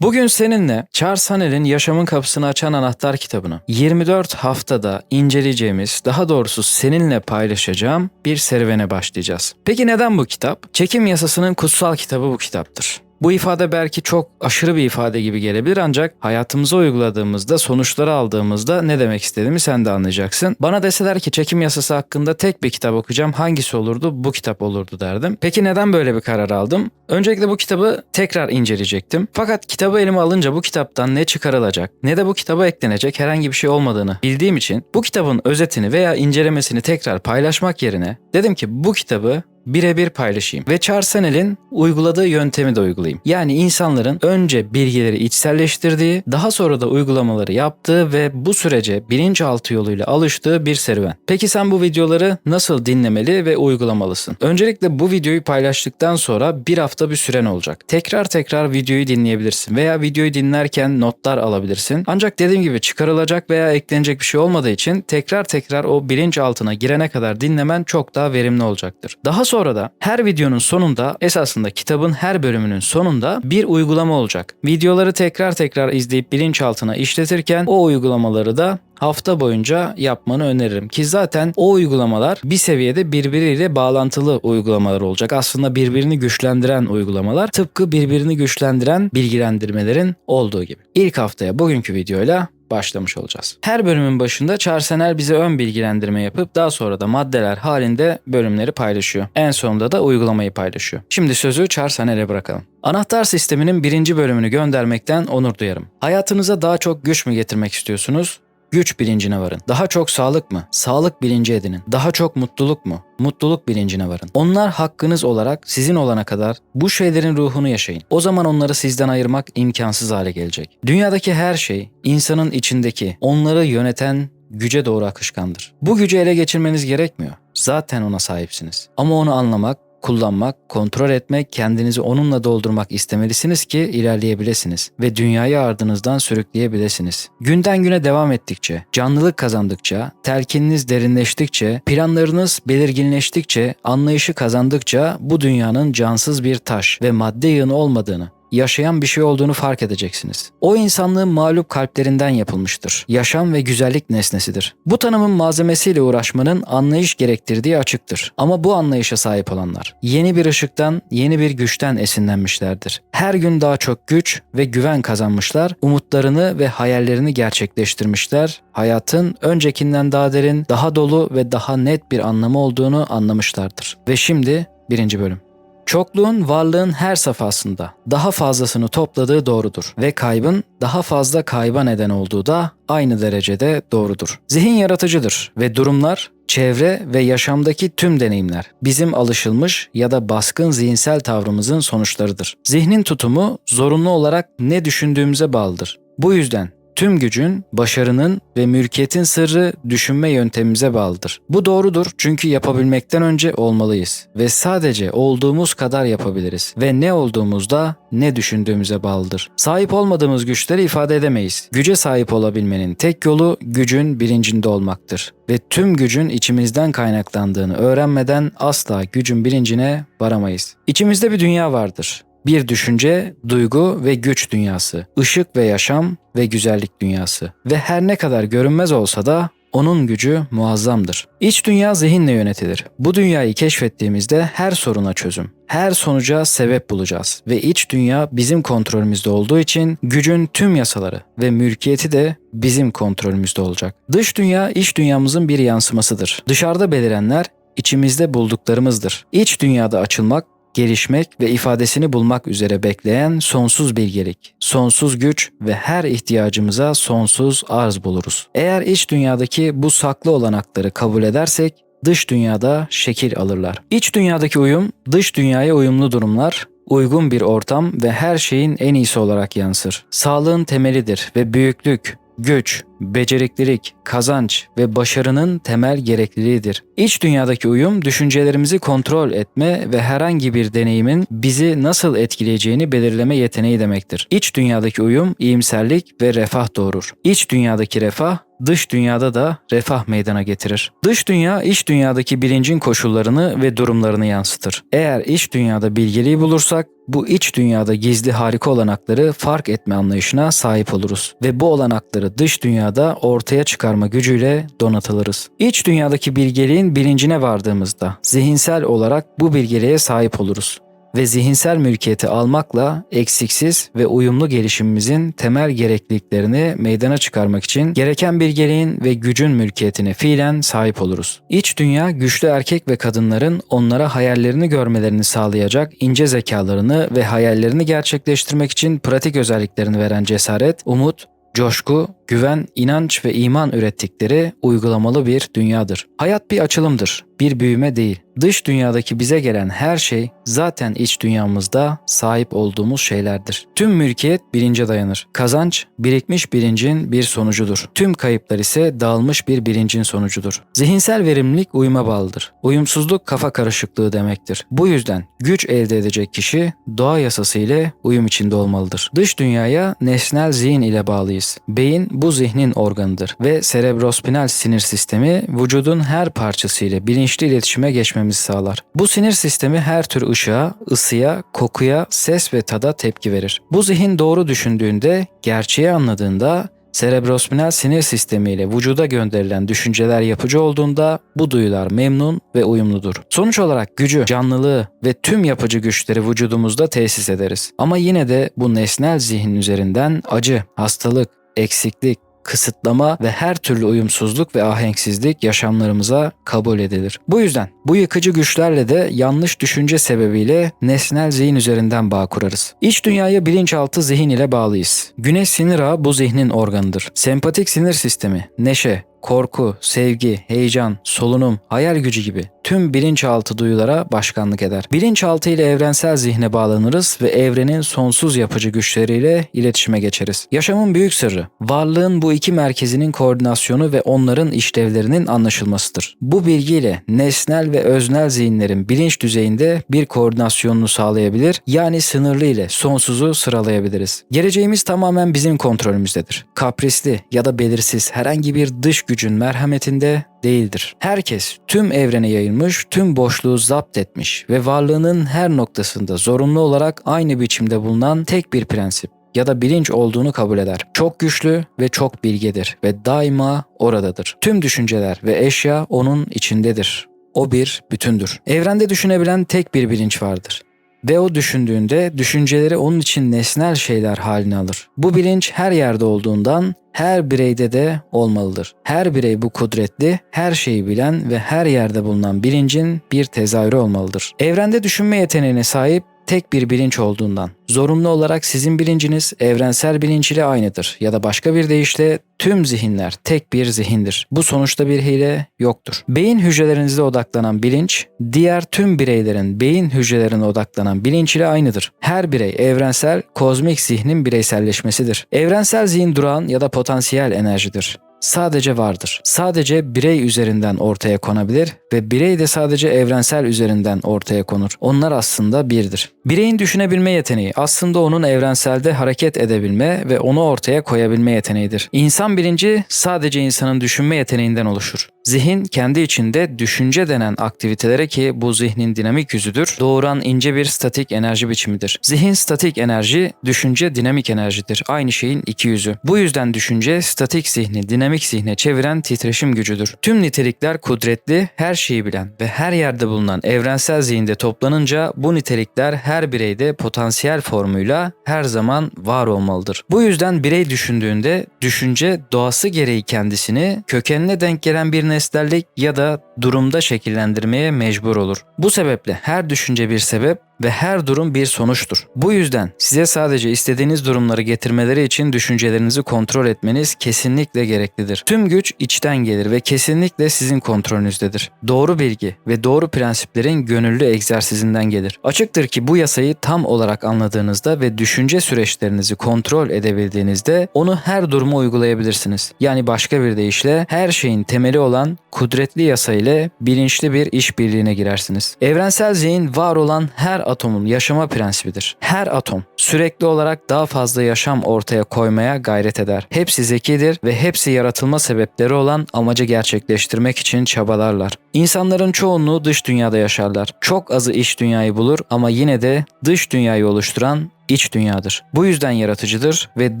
Bugün seninle Charles Hanel'in Yaşamın Kapısını Açan Anahtar kitabını 24 haftada inceleyeceğimiz, daha doğrusu seninle paylaşacağım bir serüvene başlayacağız. Peki neden bu kitap? Çekim yasasının kutsal kitabı bu kitaptır. Bu ifade belki çok aşırı bir ifade gibi gelebilir ancak hayatımıza uyguladığımızda, sonuçları aldığımızda ne demek istediğimi sen de anlayacaksın. Bana deseler ki çekim yasası hakkında tek bir kitap okuyacağım hangisi olurdu? Bu kitap olurdu derdim. Peki neden böyle bir karar aldım? Öncelikle bu kitabı tekrar inceleyecektim. Fakat kitabı elime alınca bu kitaptan ne çıkarılacak ne de bu kitaba eklenecek herhangi bir şey olmadığını bildiğim için bu kitabın özetini veya incelemesini tekrar paylaşmak yerine dedim ki bu kitabı birebir paylaşayım. Ve Charles Hanel'in uyguladığı yöntemi de uygulayayım. Yani insanların önce bilgileri içselleştirdiği, daha sonra da uygulamaları yaptığı ve bu sürece bilinçaltı yoluyla alıştığı bir serüven. Peki sen bu videoları nasıl dinlemeli ve uygulamalısın? Öncelikle bu videoyu paylaştıktan sonra bir hafta bir süren olacak. Tekrar tekrar videoyu dinleyebilirsin veya videoyu dinlerken notlar alabilirsin. Ancak dediğim gibi çıkarılacak veya eklenecek bir şey olmadığı için tekrar tekrar o bilinçaltına girene kadar dinlemen çok daha verimli olacaktır. Daha sonra da her videonun sonunda esasında kitabın her bölümünün sonunda bir uygulama olacak. Videoları tekrar tekrar izleyip bilinçaltına işletirken o uygulamaları da hafta boyunca yapmanı öneririm. Ki zaten o uygulamalar bir seviyede birbiriyle bağlantılı uygulamalar olacak. Aslında birbirini güçlendiren uygulamalar tıpkı birbirini güçlendiren bilgilendirmelerin olduğu gibi. İlk haftaya bugünkü videoyla başlamış olacağız. Her bölümün başında Charsener bize ön bilgilendirme yapıp daha sonra da maddeler halinde bölümleri paylaşıyor. En sonunda da uygulamayı paylaşıyor. Şimdi sözü Charsener'e bırakalım. Anahtar sisteminin birinci bölümünü göndermekten onur duyarım. Hayatınıza daha çok güç mü getirmek istiyorsunuz? Güç bilincine varın. Daha çok sağlık mı? Sağlık bilinci edinin. Daha çok mutluluk mu? Mutluluk bilincine varın. Onlar hakkınız olarak sizin olana kadar bu şeylerin ruhunu yaşayın. O zaman onları sizden ayırmak imkansız hale gelecek. Dünyadaki her şey insanın içindeki onları yöneten güce doğru akışkandır. Bu gücü ele geçirmeniz gerekmiyor. Zaten ona sahipsiniz. Ama onu anlamak, kullanmak, kontrol etmek, kendinizi onunla doldurmak istemelisiniz ki ilerleyebilesiniz ve dünyayı ardınızdan sürükleyebilesiniz. Günden güne devam ettikçe, canlılık kazandıkça, telkininiz derinleştikçe, planlarınız belirginleştikçe, anlayışı kazandıkça bu dünyanın cansız bir taş ve madde yığını olmadığını, yaşayan bir şey olduğunu fark edeceksiniz. O insanlığın mağlup kalplerinden yapılmıştır. Yaşam ve güzellik nesnesidir. Bu tanımın malzemesiyle uğraşmanın anlayış gerektirdiği açıktır. Ama bu anlayışa sahip olanlar yeni bir ışıktan, yeni bir güçten esinlenmişlerdir. Her gün daha çok güç ve güven kazanmışlar, umutlarını ve hayallerini gerçekleştirmişler, hayatın öncekinden daha derin, daha dolu ve daha net bir anlamı olduğunu anlamışlardır. Ve şimdi birinci bölüm. Çokluğun varlığın her safhasında daha fazlasını topladığı doğrudur ve kaybın daha fazla kayba neden olduğu da aynı derecede doğrudur. Zihin yaratıcıdır ve durumlar, çevre ve yaşamdaki tüm deneyimler bizim alışılmış ya da baskın zihinsel tavrımızın sonuçlarıdır. Zihnin tutumu zorunlu olarak ne düşündüğümüze bağlıdır. Bu yüzden Tüm gücün, başarının ve mülkiyetin sırrı düşünme yöntemimize bağlıdır. Bu doğrudur çünkü yapabilmekten önce olmalıyız ve sadece olduğumuz kadar yapabiliriz ve ne olduğumuzda ne düşündüğümüze bağlıdır. Sahip olmadığımız güçleri ifade edemeyiz. Güce sahip olabilmenin tek yolu gücün bilincinde olmaktır ve tüm gücün içimizden kaynaklandığını öğrenmeden asla gücün bilincine varamayız. İçimizde bir dünya vardır bir düşünce, duygu ve güç dünyası, ışık ve yaşam ve güzellik dünyası. Ve her ne kadar görünmez olsa da onun gücü muazzamdır. İç dünya zihinle yönetilir. Bu dünyayı keşfettiğimizde her soruna çözüm, her sonuca sebep bulacağız ve iç dünya bizim kontrolümüzde olduğu için gücün tüm yasaları ve mülkiyeti de bizim kontrolümüzde olacak. Dış dünya iç dünyamızın bir yansımasıdır. Dışarıda belirenler içimizde bulduklarımızdır. İç dünyada açılmak gelişmek ve ifadesini bulmak üzere bekleyen sonsuz bilgelik, sonsuz güç ve her ihtiyacımıza sonsuz arz buluruz. Eğer iç dünyadaki bu saklı olanakları kabul edersek dış dünyada şekil alırlar. İç dünyadaki uyum, dış dünyaya uyumlu durumlar, uygun bir ortam ve her şeyin en iyisi olarak yansır. Sağlığın temelidir ve büyüklük, güç, beceriklilik, kazanç ve başarının temel gerekliliğidir. İç dünyadaki uyum düşüncelerimizi kontrol etme ve herhangi bir deneyimin bizi nasıl etkileyeceğini belirleme yeteneği demektir. İç dünyadaki uyum iyimserlik ve refah doğurur. İç dünyadaki refah dış dünyada da refah meydana getirir. Dış dünya iç dünyadaki bilincin koşullarını ve durumlarını yansıtır. Eğer iç dünyada bilgeliği bulursak bu iç dünyada gizli harika olanakları fark etme anlayışına sahip oluruz ve bu olanakları dış dünyada ortaya çıkarma gücüyle donatılırız. İç dünyadaki bilgeliğin bilincine vardığımızda zihinsel olarak bu bilgeliğe sahip oluruz ve zihinsel mülkiyeti almakla eksiksiz ve uyumlu gelişimimizin temel gerekliliklerini meydana çıkarmak için gereken bilgeliğin ve gücün mülkiyetine fiilen sahip oluruz. İç dünya güçlü erkek ve kadınların onlara hayallerini görmelerini sağlayacak ince zekalarını ve hayallerini gerçekleştirmek için pratik özelliklerini veren cesaret, umut, coşku, güven, inanç ve iman ürettikleri uygulamalı bir dünyadır. Hayat bir açılımdır, bir büyüme değil. Dış dünyadaki bize gelen her şey zaten iç dünyamızda sahip olduğumuz şeylerdir. Tüm mülkiyet bilince dayanır. Kazanç birikmiş bilincin bir sonucudur. Tüm kayıplar ise dağılmış bir bilincin sonucudur. Zihinsel verimlilik uyuma bağlıdır. Uyumsuzluk kafa karışıklığı demektir. Bu yüzden güç elde edecek kişi doğa yasası ile uyum içinde olmalıdır. Dış dünyaya nesnel zihin ile bağlıyız. Beyin bu zihnin organıdır ve serebrospinal sinir sistemi vücudun her parçasıyla bilinçli iletişime geçmemizi sağlar. Bu sinir sistemi her tür ışığa, ısıya, kokuya, ses ve tada tepki verir. Bu zihin doğru düşündüğünde, gerçeği anladığında Serebrospinal sinir sistemi ile vücuda gönderilen düşünceler yapıcı olduğunda bu duyular memnun ve uyumludur. Sonuç olarak gücü, canlılığı ve tüm yapıcı güçleri vücudumuzda tesis ederiz. Ama yine de bu nesnel zihin üzerinden acı, hastalık, eksiklik, kısıtlama ve her türlü uyumsuzluk ve ahenksizlik yaşamlarımıza kabul edilir. Bu yüzden bu yıkıcı güçlerle de yanlış düşünce sebebiyle nesnel zihin üzerinden bağ kurarız. İç dünyaya bilinçaltı zihin ile bağlıyız. Güneş sinir ağı bu zihnin organıdır. Sempatik sinir sistemi, neşe, korku, sevgi, heyecan, solunum, hayal gücü gibi tüm bilinçaltı duyulara başkanlık eder. Bilinçaltı ile evrensel zihne bağlanırız ve evrenin sonsuz yapıcı güçleriyle iletişime geçeriz. Yaşamın büyük sırrı, varlığın bu iki merkezinin koordinasyonu ve onların işlevlerinin anlaşılmasıdır. Bu bilgiyle nesnel ve öznel zihinlerin bilinç düzeyinde bir koordinasyonunu sağlayabilir, yani sınırlı ile sonsuzu sıralayabiliriz. Geleceğimiz tamamen bizim kontrolümüzdedir. Kaprisli ya da belirsiz herhangi bir dış gücün merhametinde değildir. Herkes tüm evrene yayılmış, tüm boşluğu zapt etmiş ve varlığının her noktasında zorunlu olarak aynı biçimde bulunan tek bir prensip ya da bilinç olduğunu kabul eder. Çok güçlü ve çok bilgedir ve daima oradadır. Tüm düşünceler ve eşya onun içindedir. O bir bütündür. Evrende düşünebilen tek bir bilinç vardır. Ve o düşündüğünde düşünceleri onun için nesnel şeyler halini alır. Bu bilinç her yerde olduğundan her bireyde de olmalıdır. Her birey bu kudretli, her şeyi bilen ve her yerde bulunan bilincin bir tezahürü olmalıdır. Evrende düşünme yeteneğine sahip tek bir bilinç olduğundan zorunlu olarak sizin bilinciniz evrensel bilinç ile aynıdır ya da başka bir deyişle tüm zihinler tek bir zihindir. Bu sonuçta bir hile yoktur. Beyin hücrelerinizde odaklanan bilinç diğer tüm bireylerin beyin hücrelerine odaklanan bilinç ile aynıdır. Her birey evrensel kozmik zihnin bireyselleşmesidir. Evrensel zihin durağan ya da potansiyel enerjidir sadece vardır. Sadece birey üzerinden ortaya konabilir ve birey de sadece evrensel üzerinden ortaya konur. Onlar aslında birdir. Bireyin düşünebilme yeteneği aslında onun evrenselde hareket edebilme ve onu ortaya koyabilme yeteneğidir. İnsan bilinci sadece insanın düşünme yeteneğinden oluşur. Zihin kendi içinde düşünce denen aktivitelere ki bu zihnin dinamik yüzüdür, doğuran ince bir statik enerji biçimidir. Zihin statik enerji, düşünce dinamik enerjidir. Aynı şeyin iki yüzü. Bu yüzden düşünce statik zihni dinamik zihne çeviren titreşim gücüdür. Tüm nitelikler kudretli, her şeyi bilen ve her yerde bulunan evrensel zihinde toplanınca bu nitelikler her bireyde potansiyel formuyla her zaman var olmalıdır. Bu yüzden birey düşündüğünde düşünce doğası gereği kendisini kökenine denk gelen bir nesnellik ya da durumda şekillendirmeye mecbur olur. Bu sebeple her düşünce bir sebep ve her durum bir sonuçtur. Bu yüzden size sadece istediğiniz durumları getirmeleri için düşüncelerinizi kontrol etmeniz kesinlikle gereklidir. Tüm güç içten gelir ve kesinlikle sizin kontrolünüzdedir. Doğru bilgi ve doğru prensiplerin gönüllü egzersizinden gelir. Açıktır ki bu yasayı tam olarak anladığınızda ve düşünce süreçlerinizi kontrol edebildiğinizde onu her duruma uygulayabilirsiniz. Yani başka bir deyişle her şeyin temeli olan kudretli yasa ile bilinçli bir işbirliğine girersiniz. Evrensel zihin var olan her atomun yaşama prensibidir. Her atom sürekli olarak daha fazla yaşam ortaya koymaya gayret eder. Hepsi zekidir ve hepsi yaratılma sebepleri olan amacı gerçekleştirmek için çabalarlar. İnsanların çoğunluğu dış dünyada yaşarlar. Çok azı iç dünyayı bulur ama yine de dış dünyayı oluşturan iç dünyadır. Bu yüzden yaratıcıdır ve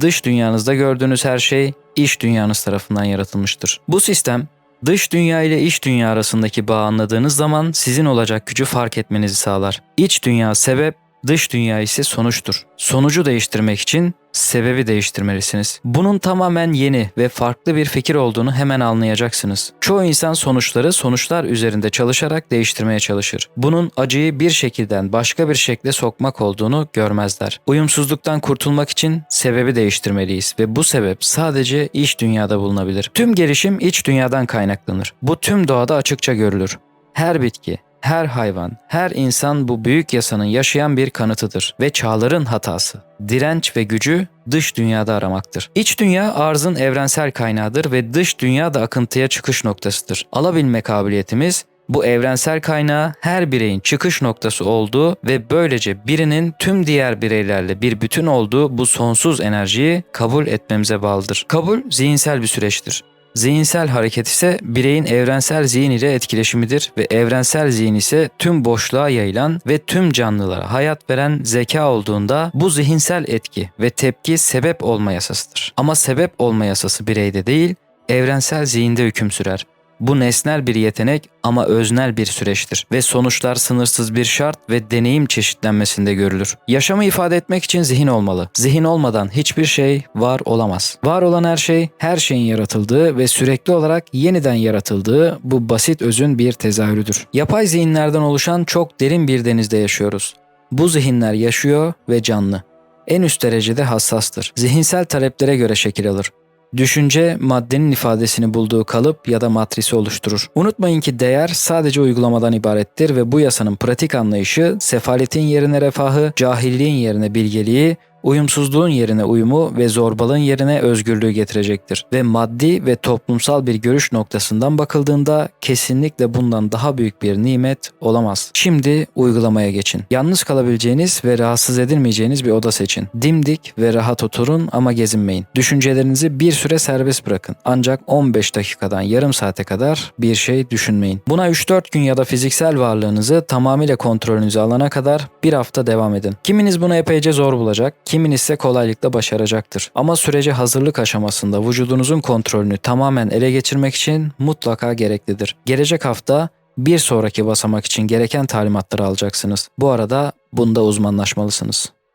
dış dünyanızda gördüğünüz her şey iç dünyanız tarafından yaratılmıştır. Bu sistem Dış dünya ile iç dünya arasındaki bağı anladığınız zaman sizin olacak gücü fark etmenizi sağlar. İç dünya sebep, dış dünya ise sonuçtur. Sonucu değiştirmek için sebebi değiştirmelisiniz. Bunun tamamen yeni ve farklı bir fikir olduğunu hemen anlayacaksınız. Çoğu insan sonuçları sonuçlar üzerinde çalışarak değiştirmeye çalışır. Bunun acıyı bir şekilden başka bir şekle sokmak olduğunu görmezler. Uyumsuzluktan kurtulmak için sebebi değiştirmeliyiz ve bu sebep sadece iç dünyada bulunabilir. Tüm gelişim iç dünyadan kaynaklanır. Bu tüm doğada açıkça görülür. Her bitki, her hayvan, her insan bu büyük yasanın yaşayan bir kanıtıdır ve çağların hatası. Direnç ve gücü dış dünyada aramaktır. İç dünya arzın evrensel kaynağıdır ve dış dünya da akıntıya çıkış noktasıdır. Alabilme kabiliyetimiz bu evrensel kaynağı her bireyin çıkış noktası olduğu ve böylece birinin tüm diğer bireylerle bir bütün olduğu bu sonsuz enerjiyi kabul etmemize bağlıdır. Kabul zihinsel bir süreçtir. Zihinsel hareket ise bireyin evrensel zihin ile etkileşimidir ve evrensel zihin ise tüm boşluğa yayılan ve tüm canlılara hayat veren zeka olduğunda bu zihinsel etki ve tepki sebep olma yasasıdır. Ama sebep olma yasası bireyde değil, evrensel zihinde hüküm sürer. Bu nesnel bir yetenek ama öznel bir süreçtir ve sonuçlar sınırsız bir şart ve deneyim çeşitlenmesinde görülür. Yaşamı ifade etmek için zihin olmalı. Zihin olmadan hiçbir şey var olamaz. Var olan her şey, her şeyin yaratıldığı ve sürekli olarak yeniden yaratıldığı bu basit özün bir tezahürüdür. Yapay zihinlerden oluşan çok derin bir denizde yaşıyoruz. Bu zihinler yaşıyor ve canlı. En üst derecede hassastır. Zihinsel taleplere göre şekil alır. Düşünce maddenin ifadesini bulduğu kalıp ya da matrisi oluşturur. Unutmayın ki değer sadece uygulamadan ibarettir ve bu yasanın pratik anlayışı sefaletin yerine refahı, cahilliğin yerine bilgeliği, uyumsuzluğun yerine uyumu ve zorbalığın yerine özgürlüğü getirecektir. Ve maddi ve toplumsal bir görüş noktasından bakıldığında kesinlikle bundan daha büyük bir nimet olamaz. Şimdi uygulamaya geçin. Yalnız kalabileceğiniz ve rahatsız edilmeyeceğiniz bir oda seçin. Dimdik ve rahat oturun ama gezinmeyin. Düşüncelerinizi bir süre serbest bırakın. Ancak 15 dakikadan yarım saate kadar bir şey düşünmeyin. Buna 3-4 gün ya da fiziksel varlığınızı tamamıyla kontrolünüze alana kadar bir hafta devam edin. Kiminiz bunu epeyce zor bulacak, kimin ise kolaylıkla başaracaktır. Ama sürece hazırlık aşamasında vücudunuzun kontrolünü tamamen ele geçirmek için mutlaka gereklidir. Gelecek hafta bir sonraki basamak için gereken talimatları alacaksınız. Bu arada bunda uzmanlaşmalısınız.